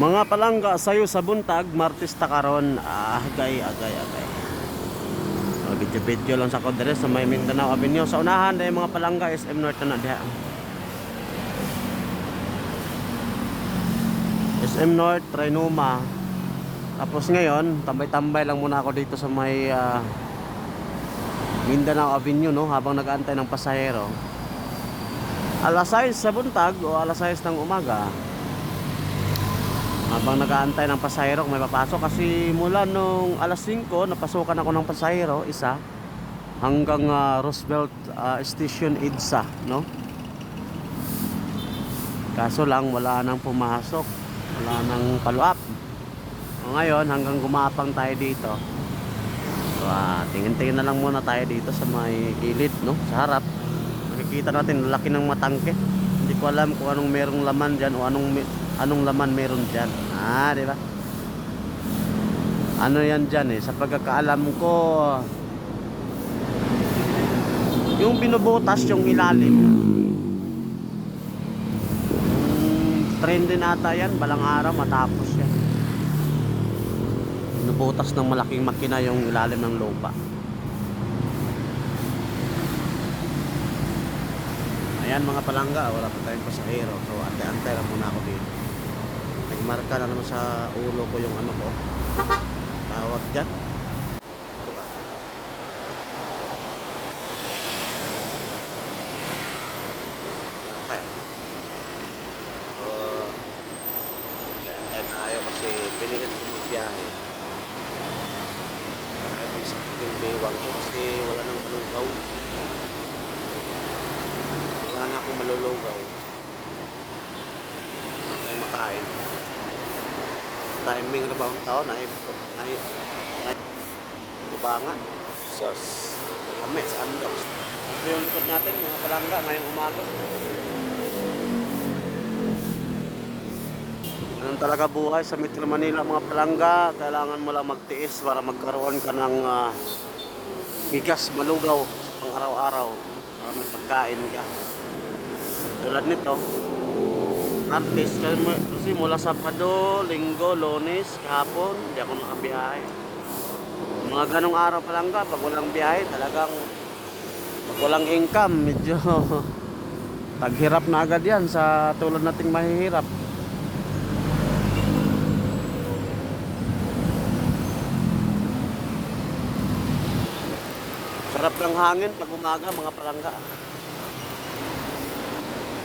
Mga palangga sayo sa buntag, Martis ta karon. Ah, agay, agay, agay. Video-video lang sa kodre sa may Mindanao Avenue. Sa unahan dahil mga palangga SM North na diha. SM North, Trinoma. Tapos ngayon, tambay-tambay lang muna ako dito sa may ah, Mindanao Avenue no habang nag-aantay ng pasahero. Alas 6 sa buntag o alas 6 ng umaga. Habang nag-aantay ng pasahero may papasok kasi mula nung alas 5 napasukan ako ng pasahero isa hanggang ah, Roosevelt ah, Station EDSA no. Kaso lang wala nang pumasok, wala nang follow up. O ngayon hanggang gumapang tayo dito. So, ah, tingin-tingin na lang muna tayo dito sa may gilid no, sa harap. Makikita natin laki ng matangke. Hindi ko alam kung anong merong laman diyan o anong anong laman meron diyan. Ah, di ba? Ano yan diyan eh, sa pagkakaalam ko yung binubutas yung ilalim. Trend din ata yan, balang araw matapos yan. Binubutas ng malaking makina yung ilalim ng lupa. Ayan mga palangga, wala pa tayong pasahero. So ante-ante lang muna ako dito. Nagmarka na naman sa ulo ko yung ano ko. Tawag dyan. Okay. So, ante tayo kasi pinilit ko yung bewang ko kasi wala nang malungkaw wala na akong malulugaw timing na ba ang taon? Ay ay ay bubangan sos kami sa andox ito yung likod natin mga palangga ngayong umaga. Ganun talaga buhay sa Metro Manila mga palangga. Kailangan mo lang magtiis para magkaroon ka ng ah, bigas malugaw pang araw-araw. Para may pagkain ka. Tulad nito artist kasi, mu- kasi mula Sabado, Linggo, Lunes, kahapon hindi ako nakabiyahe. Mga ganong araw pa lang ka pag walang biyahe talagang pag walang income medyo taghirap na agad yan sa tulad nating mahihirap. Sarap ng hangin pag umaga mga palangga.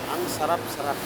Ang sarap sarap